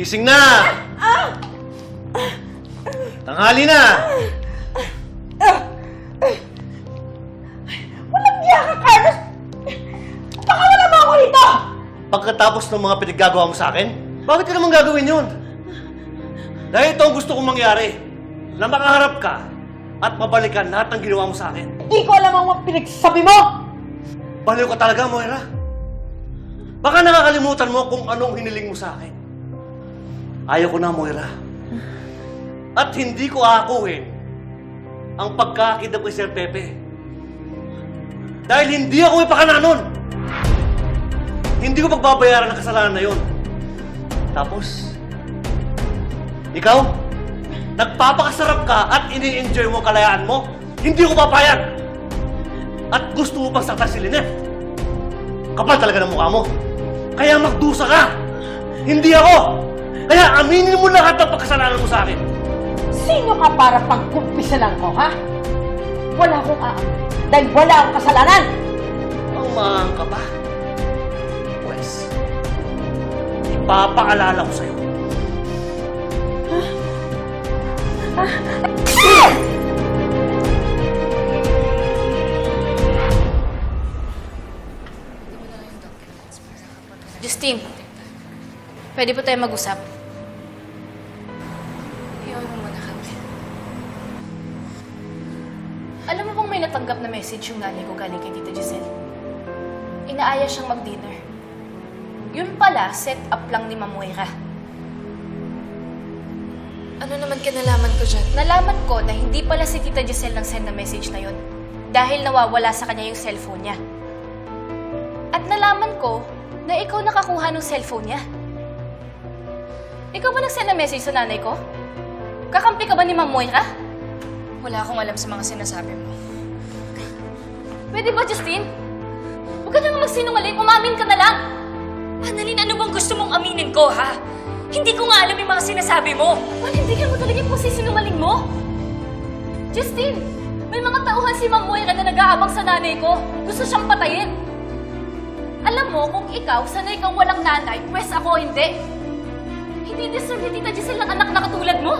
Gising na! Tanghali na! Walang niya ka, Carlos! Baka wala mo ako rito! Pagkatapos ng mga pinaggagawa mo sa akin, bakit ka naman gagawin yun? Dahil ito ang gusto kong mangyari. Na makaharap ka at mabalikan lahat ng ginawa mo sa akin. Hindi ko alam ang mga pinagsasabi mo! Baliw ka talaga, Moira. Baka nakakalimutan mo kung anong hiniling mo sa akin. Ayaw ko na, Moira. At hindi ko aakuhin ang pagkakidap kay Sir Pepe. Dahil hindi ako may pakana nun. Hindi ko pagbabayaran ang kasalanan na yun. Tapos, ikaw, nagpapakasarap ka at ini-enjoy mo kalayaan mo. Hindi ko papayag. At gusto mo pang saktan si Lynette. Kapal talaga ng mukha mo. Kaya magdusa ka. Hindi ako. Kaya aminin mo lahat ng pagkasalanan mo sa akin. Sino ka para pagkumpisa lang ko, ha? Wala akong aamin. Dahil wala akong kasalanan! Ang mahang ka pa. Pwes, ipapaalala ko sa'yo. Justine, pwede po tayo mag-usap? Alam mo bang may natanggap na message yung nanay ko galing kay Tita Giselle? Inaaya siyang mag-dinner. Yun pala, set up lang ni Ma'am Moira. Ano naman kinalaman ko dyan? Nalaman ko na hindi pala si Tita Giselle nang send na message na yun. Dahil nawawala sa kanya yung cellphone niya. At nalaman ko na ikaw nakakuha ng cellphone niya. Ikaw ba nag-send na message sa nanay ko? Kakampi ka ba ni Ma'am Moira? Wala akong alam sa mga sinasabi mo. Pwede ba, Justine? Huwag ka na nga magsinungaling. Umamin ka na lang. Annalyn, ano bang gusto mong aminin ko, ha? Hindi ko nga alam yung mga sinasabi mo. Panindigan mo talaga yung sinungaling mo? Justine, may mga tauhan si Ma'am Moira na nag-aabang sa nanay ko. Gusto siyang patayin. Alam mo, kung ikaw, sanay kang walang nanay, pwes ako hindi. Hindi deserve ni Tita Giselle ng anak na katulad mo.